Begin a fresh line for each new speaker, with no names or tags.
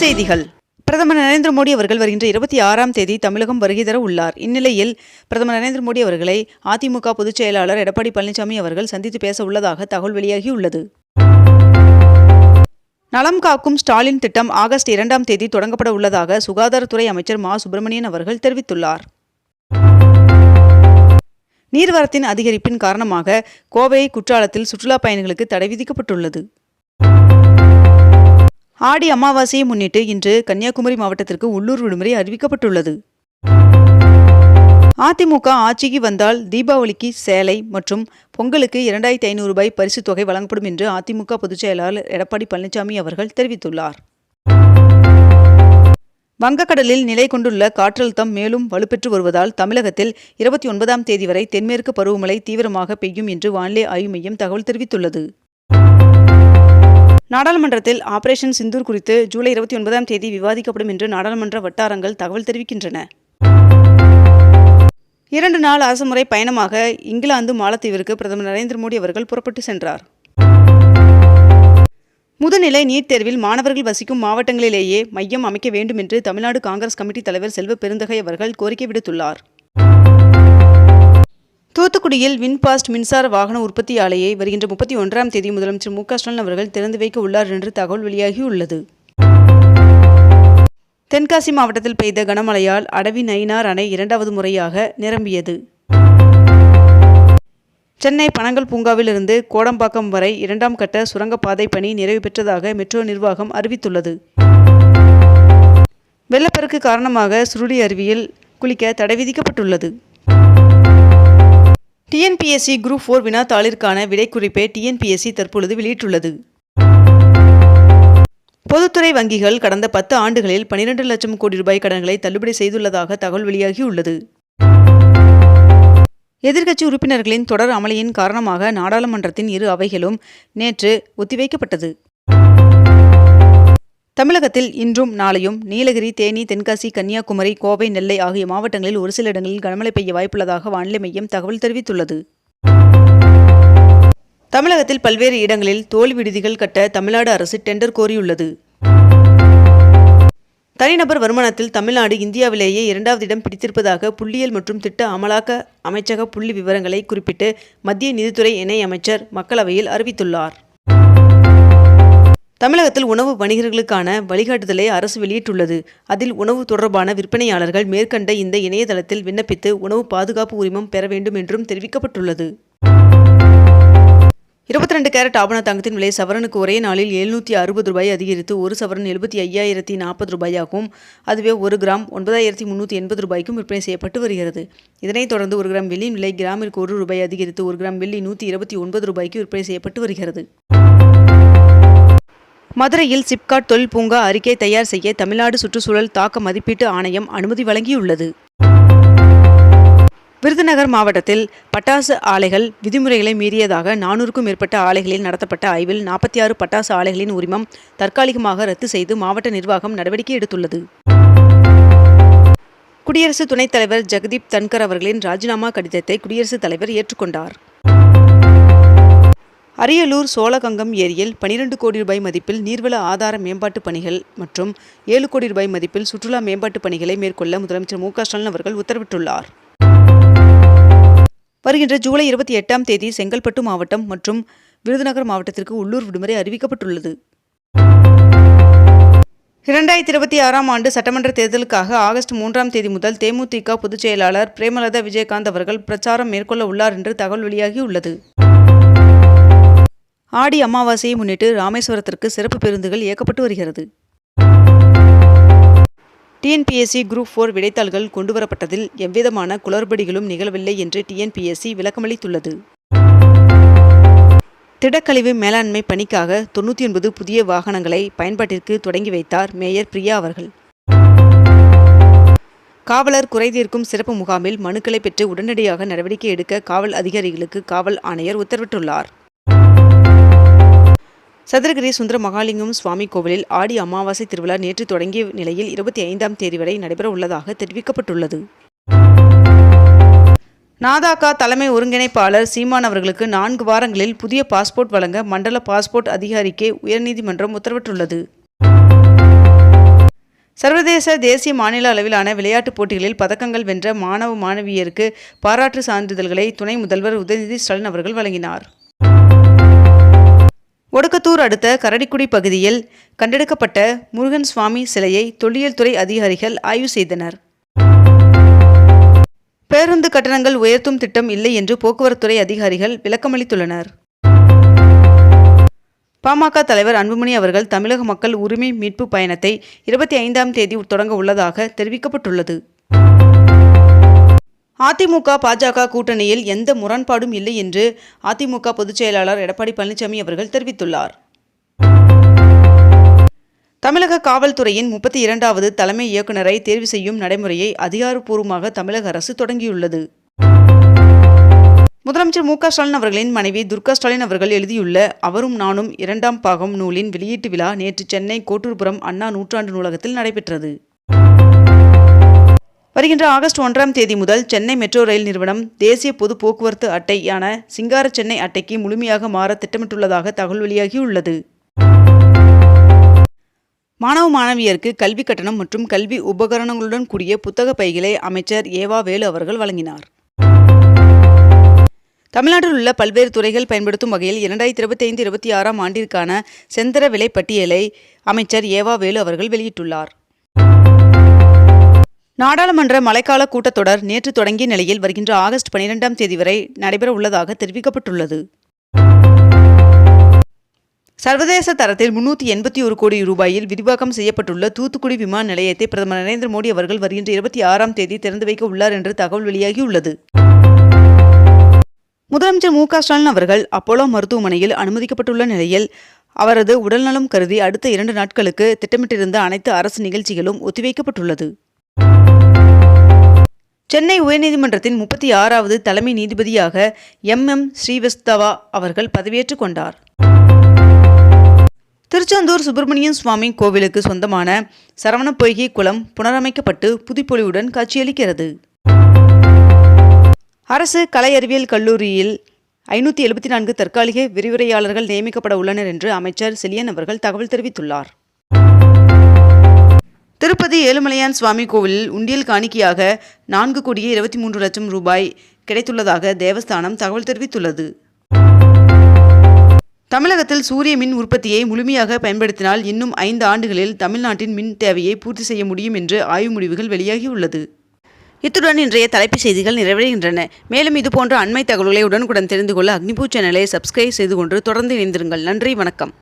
செய்திகள் பிரதமர் நரேந்திர மோடி அவர்கள் வருகின்ற இருபத்தி ஆறாம் தேதி தமிழகம் வருகை தர உள்ளார் இந்நிலையில் பிரதமர் நரேந்திர மோடி அவர்களை அதிமுக பொதுச் செயலாளர் எடப்பாடி பழனிசாமி அவர்கள் சந்தித்து பேச உள்ளதாக தகவல் வெளியாகியுள்ளது நலம் காக்கும் ஸ்டாலின் திட்டம் ஆகஸ்ட் இரண்டாம் தேதி தொடங்கப்பட உள்ளதாக சுகாதாரத்துறை அமைச்சர் மா சுப்பிரமணியன் அவர்கள் தெரிவித்துள்ளார் நீர்வரத்தின் அதிகரிப்பின் காரணமாக கோவை குற்றாலத்தில் சுற்றுலா பயணிகளுக்கு தடை விதிக்கப்பட்டுள்ளது ஆடி அமாவாசையை முன்னிட்டு இன்று கன்னியாகுமரி மாவட்டத்திற்கு உள்ளூர் விடுமுறை அறிவிக்கப்பட்டுள்ளது அதிமுக ஆட்சிக்கு வந்தால் தீபாவளிக்கு சேலை மற்றும் பொங்கலுக்கு இரண்டாயிரத்தி ஐநூறு ரூபாய் பரிசுத் தொகை வழங்கப்படும் என்று அதிமுக பொதுச் செயலாளர் எடப்பாடி பழனிசாமி அவர்கள் தெரிவித்துள்ளார் வங்கக்கடலில் நிலை கொண்டுள்ள காற்றழுத்தம் மேலும் வலுப்பெற்று வருவதால் தமிழகத்தில் இருபத்தி ஒன்பதாம் தேதி வரை தென்மேற்கு பருவமழை தீவிரமாக பெய்யும் என்று வானிலை ஆய்வு மையம் தகவல் தெரிவித்துள்ளது நாடாளுமன்றத்தில் ஆபரேஷன் சிந்தூர் குறித்து ஜூலை இருபத்தி ஒன்பதாம் தேதி விவாதிக்கப்படும் என்று நாடாளுமன்ற வட்டாரங்கள் தகவல் தெரிவிக்கின்றன இரண்டு நாள் அரசுமுறை பயணமாக இங்கிலாந்து மாலத்தீவிற்கு பிரதமர் நரேந்திர மோடி அவர்கள் புறப்பட்டு சென்றார் முதுநிலை நீட் தேர்வில் மாணவர்கள் வசிக்கும் மாவட்டங்களிலேயே மையம் அமைக்க வேண்டும் என்று தமிழ்நாடு காங்கிரஸ் கமிட்டி தலைவர் செல்வ பெருந்தகை அவர்கள் கோரிக்கை விடுத்துள்ளார் தூத்துக்குடியில் வின்பாஸ்ட் மின்சார வாகன உற்பத்தி ஆலையை வருகின்ற முப்பத்தி ஒன்றாம் தேதி முதலமைச்சர் மு ஸ்டாலின் அவர்கள் திறந்து வைக்க உள்ளார் என்று தகவல் வெளியாகியுள்ளது தென்காசி மாவட்டத்தில் பெய்த கனமழையால் அடவி நயினார் அணை இரண்டாவது முறையாக நிரம்பியது சென்னை பனங்கல் பூங்காவிலிருந்து கோடம்பாக்கம் வரை இரண்டாம் கட்ட சுரங்கப்பாதை பணி நிறைவு பெற்றதாக மெட்ரோ நிர்வாகம் அறிவித்துள்ளது வெள்ளப்பெருக்கு காரணமாக சுருளி அருவியில் குளிக்க தடை விதிக்கப்பட்டுள்ளது டிஎன்பிஎஸ்சி குரூப் ஃபோர் வினாத்தாளிற்கான விடைக்குறிப்பை டிஎன்பிஎஸ்சி தற்பொழுது வெளியிட்டுள்ளது பொதுத்துறை வங்கிகள் கடந்த பத்து ஆண்டுகளில் பனிரெண்டு லட்சம் கோடி ரூபாய் கடன்களை தள்ளுபடி செய்துள்ளதாக தகவல் வெளியாகியுள்ளது எதிர்க்கட்சி உறுப்பினர்களின் தொடர் அமளியின் காரணமாக நாடாளுமன்றத்தின் இரு அவைகளும் நேற்று ஒத்திவைக்கப்பட்டது தமிழகத்தில் இன்றும் நாளையும் நீலகிரி தேனி தென்காசி கன்னியாகுமரி கோவை நெல்லை ஆகிய மாவட்டங்களில் ஒரு சில இடங்களில் கனமழை பெய்ய வாய்ப்புள்ளதாக வானிலை மையம் தகவல் தெரிவித்துள்ளது தமிழகத்தில் பல்வேறு இடங்களில் தோல் விடுதிகள் கட்ட தமிழ்நாடு அரசு டெண்டர் கோரியுள்ளது தனிநபர் வருமானத்தில் தமிழ்நாடு இந்தியாவிலேயே இரண்டாவது இடம் பிடித்திருப்பதாக புள்ளியியல் மற்றும் திட்ட அமலாக்க அமைச்சக புள்ளி விவரங்களை குறிப்பிட்டு மத்திய நிதித்துறை இணை அமைச்சர் மக்களவையில் அறிவித்துள்ளார் தமிழகத்தில் உணவு வணிகர்களுக்கான வழிகாட்டுதலை அரசு வெளியிட்டுள்ளது அதில் உணவு தொடர்பான விற்பனையாளர்கள் மேற்கண்ட இந்த இணையதளத்தில் விண்ணப்பித்து உணவு பாதுகாப்பு உரிமம் பெற வேண்டும் என்றும் தெரிவிக்கப்பட்டுள்ளது
இருபத்தி ரெண்டு கேரட் ஆபண தங்கத்தின் விலை சவரனுக்கு ஒரே நாளில் எழுநூற்றி அறுபது ரூபாய் அதிகரித்து ஒரு சவரன் எழுபத்தி ஐயாயிரத்தி நாற்பது ரூபாயாகவும் அதுவே ஒரு கிராம் ஒன்பதாயிரத்தி முந்நூற்றி எண்பது ரூபாய்க்கும் விற்பனை செய்யப்பட்டு வருகிறது இதனைத் தொடர்ந்து ஒரு கிராம் வெள்ளியின் விலை கிராமிற்கு ஒரு ரூபாய் அதிகரித்து ஒரு கிராம் வெள்ளி நூற்றி இருபத்தி ஒன்பது ரூபாய்க்கு விற்பனை செய்யப்பட்டு வருகிறது மதுரையில் சிப்காட் தொழில் பூங்கா அறிக்கை தயார் செய்ய தமிழ்நாடு சுற்றுச்சூழல் தாக்க மதிப்பீட்டு ஆணையம் அனுமதி வழங்கியுள்ளது விருதுநகர் மாவட்டத்தில் பட்டாசு ஆலைகள் விதிமுறைகளை மீறியதாக நானூறுக்கும் மேற்பட்ட ஆலைகளில் நடத்தப்பட்ட ஆய்வில் நாற்பத்தி ஆறு பட்டாசு ஆலைகளின் உரிமம் தற்காலிகமாக ரத்து செய்து மாவட்ட நிர்வாகம் நடவடிக்கை எடுத்துள்ளது குடியரசு துணைத் தலைவர் ஜெகதீப் தன்கர் அவர்களின் ராஜினாமா கடிதத்தை குடியரசுத் தலைவர் ஏற்றுக்கொண்டார் அரியலூர் சோழகங்கம் ஏரியில் பனிரெண்டு கோடி ரூபாய் மதிப்பில் நீர்வள ஆதார மேம்பாட்டு பணிகள் மற்றும் ஏழு கோடி ரூபாய் மதிப்பில் சுற்றுலா மேம்பாட்டு பணிகளை மேற்கொள்ள முதலமைச்சர் மு ஸ்டாலின் அவர்கள் உத்தரவிட்டுள்ளார் வருகின்ற ஜூலை இருபத்தி எட்டாம் தேதி செங்கல்பட்டு மாவட்டம் மற்றும் விருதுநகர் மாவட்டத்திற்கு உள்ளூர் விடுமுறை அறிவிக்கப்பட்டுள்ளது இரண்டாயிரத்தி இருபத்தி ஆறாம் ஆண்டு சட்டமன்ற தேர்தலுக்காக ஆகஸ்ட் மூன்றாம் தேதி முதல் தேமுதிக பொதுச் செயலாளர் பிரேமலதா விஜயகாந்த் அவர்கள் பிரச்சாரம் மேற்கொள்ள உள்ளார் என்று தகவல் வெளியாகியுள்ளது ஆடி அமாவாசையை முன்னிட்டு ராமேஸ்வரத்திற்கு சிறப்பு பேருந்துகள் இயக்கப்பட்டு வருகிறது டிஎன்பிஎஸ்சி குரூப் ஃபோர் விடைத்தாள்கள் கொண்டுவரப்பட்டதில் எவ்விதமான குளறுபடிகளும் நிகழவில்லை என்று டிஎன்பிஎஸ்சி விளக்கமளித்துள்ளது திடக்கழிவு மேலாண்மை பணிக்காக தொண்ணூற்றி ஒன்பது புதிய வாகனங்களை பயன்பாட்டிற்கு தொடங்கி வைத்தார் மேயர் பிரியா அவர்கள் காவலர் குறைதீர்க்கும் சிறப்பு முகாமில் மனுக்களை பெற்று உடனடியாக நடவடிக்கை எடுக்க காவல் அதிகாரிகளுக்கு காவல் ஆணையர் உத்தரவிட்டுள்ளார் சதுரகிரி சுந்தர மகாலிங்கம் சுவாமி கோவிலில் ஆடி அமாவாசை திருவிழா நேற்று தொடங்கிய நிலையில் இருபத்தி ஐந்தாம் தேதி வரை நடைபெற உள்ளதாக தெரிவிக்கப்பட்டுள்ளது நாதாக்கா தலைமை ஒருங்கிணைப்பாளர் சீமான் அவர்களுக்கு நான்கு வாரங்களில் புதிய பாஸ்போர்ட் வழங்க மண்டல பாஸ்போர்ட் அதிகாரிக்கே உயர்நீதிமன்றம் உத்தரவிட்டுள்ளது சர்வதேச தேசிய மாநில அளவிலான விளையாட்டுப் போட்டிகளில் பதக்கங்கள் வென்ற மாணவ மாணவியருக்கு பாராட்டு சான்றிதழ்களை துணை முதல்வர் உதயநிதி ஸ்டாலின் அவர்கள் வழங்கினார் ஒடுக்கத்தூர் அடுத்த கரடிக்குடி பகுதியில் கண்டெடுக்கப்பட்ட முருகன் சுவாமி சிலையை தொல்லியல் துறை அதிகாரிகள் ஆய்வு செய்தனர் பேருந்து கட்டணங்கள் உயர்த்தும் திட்டம் இல்லை என்று போக்குவரத்துறை அதிகாரிகள் விளக்கமளித்துள்ளனர் பாமக தலைவர் அன்புமணி அவர்கள் தமிழக மக்கள் உரிமை மீட்பு பயணத்தை இருபத்தி ஐந்தாம் தேதி தொடங்க உள்ளதாக தெரிவிக்கப்பட்டுள்ளது அதிமுக பாஜக கூட்டணியில் எந்த முரண்பாடும் இல்லை என்று அதிமுக பொதுச் செயலாளர் எடப்பாடி பழனிசாமி அவர்கள் தெரிவித்துள்ளார் தமிழக காவல்துறையின் முப்பத்தி இரண்டாவது தலைமை இயக்குநரை தேர்வு செய்யும் நடைமுறையை அதிகாரப்பூர்வமாக தமிழக அரசு தொடங்கியுள்ளது முதலமைச்சர் மு ஸ்டாலின் அவர்களின் மனைவி துர்கா ஸ்டாலின் அவர்கள் எழுதியுள்ள அவரும் நானும் இரண்டாம் பாகம் நூலின் வெளியீட்டு விழா நேற்று சென்னை கோட்டூர்புரம் அண்ணா நூற்றாண்டு நூலகத்தில் நடைபெற்றது வருகின்ற ஆகஸ்ட் ஒன்றாம் தேதி முதல் சென்னை மெட்ரோ ரயில் நிறுவனம் தேசிய பொது போக்குவரத்து அட்டையான சிங்கார சென்னை அட்டைக்கு முழுமையாக மாற திட்டமிட்டுள்ளதாக தகவல் வெளியாகியுள்ளது மாணவ மாணவியருக்கு கல்வி கட்டணம் மற்றும் கல்வி உபகரணங்களுடன் கூடிய புத்தக பைகளை அமைச்சர் ஏவா வேலு அவர்கள் வழங்கினார் தமிழ்நாட்டில் உள்ள பல்வேறு துறைகள் பயன்படுத்தும் வகையில் இரண்டாயிரத்தி இருபத்தி ஐந்து இருபத்தி ஆறாம் ஆண்டிற்கான செந்தர விலை பட்டியலை அமைச்சர் ஏவா வேலு அவர்கள் வெளியிட்டுள்ளார் நாடாளுமன்ற மழைக்கால கூட்டத்தொடர் நேற்று தொடங்கிய நிலையில் வருகின்ற ஆகஸ்ட் பனிரெண்டாம் தேதி வரை நடைபெற உள்ளதாக தெரிவிக்கப்பட்டுள்ளது சர்வதேச தரத்தில் முன்னூற்றி எண்பத்தி ஒரு கோடி ரூபாயில் விரிவாக்கம் செய்யப்பட்டுள்ள தூத்துக்குடி விமான நிலையத்தை பிரதமர் நரேந்திர மோடி அவர்கள் வருகின்ற இருபத்தி ஆறாம் தேதி திறந்து வைக்க உள்ளார் என்று தகவல் வெளியாகியுள்ளது முதலமைச்சர் மு க ஸ்டாலின் அவர்கள் அப்போலோ மருத்துவமனையில் அனுமதிக்கப்பட்டுள்ள நிலையில் அவரது உடல்நலம் கருதி அடுத்த இரண்டு நாட்களுக்கு திட்டமிட்டிருந்த அனைத்து அரசு நிகழ்ச்சிகளும் ஒத்திவைக்கப்பட்டுள்ளது சென்னை உயர்நீதிமன்றத்தின் முப்பத்தி ஆறாவது தலைமை நீதிபதியாக எம் எம் ஸ்ரீவஸ்தவா அவர்கள் பதவியேற்றுக் கொண்டார் திருச்செந்தூர் சுப்பிரமணியன் சுவாமி கோவிலுக்கு சொந்தமான சரவண பொய்கை குளம் புனரமைக்கப்பட்டு புதுப்பொலிவுடன் காட்சியளிக்கிறது அரசு கலை அறிவியல் கல்லூரியில் ஐநூற்றி எழுபத்தி நான்கு தற்காலிக விரிவுரையாளர்கள் நியமிக்கப்பட உள்ளனர் என்று அமைச்சர் செலியன் அவர்கள் தகவல் தெரிவித்துள்ளார் திருப்பதி ஏழுமலையான் சுவாமி கோவிலில் உண்டியல் காணிக்கையாக நான்கு கோடியே இருபத்தி மூன்று லட்சம் ரூபாய் கிடைத்துள்ளதாக தேவஸ்தானம் தகவல் தெரிவித்துள்ளது தமிழகத்தில் சூரிய மின் உற்பத்தியை முழுமையாக பயன்படுத்தினால் இன்னும் ஐந்து ஆண்டுகளில் தமிழ்நாட்டின் மின் தேவையை பூர்த்தி செய்ய முடியும் என்று ஆய்வு முடிவுகள் வெளியாகியுள்ளது
இத்துடன் இன்றைய தலைப்புச் செய்திகள் நிறைவடைகின்றன மேலும் இதுபோன்ற அண்மை தகவல்களை உடனுக்குடன் தெரிந்து கொள்ள அக்னிபூ சேனலை சப்ஸ்கிரைப் செய்து கொண்டு தொடர்ந்து இணைந்திருங்கள் நன்றி வணக்கம்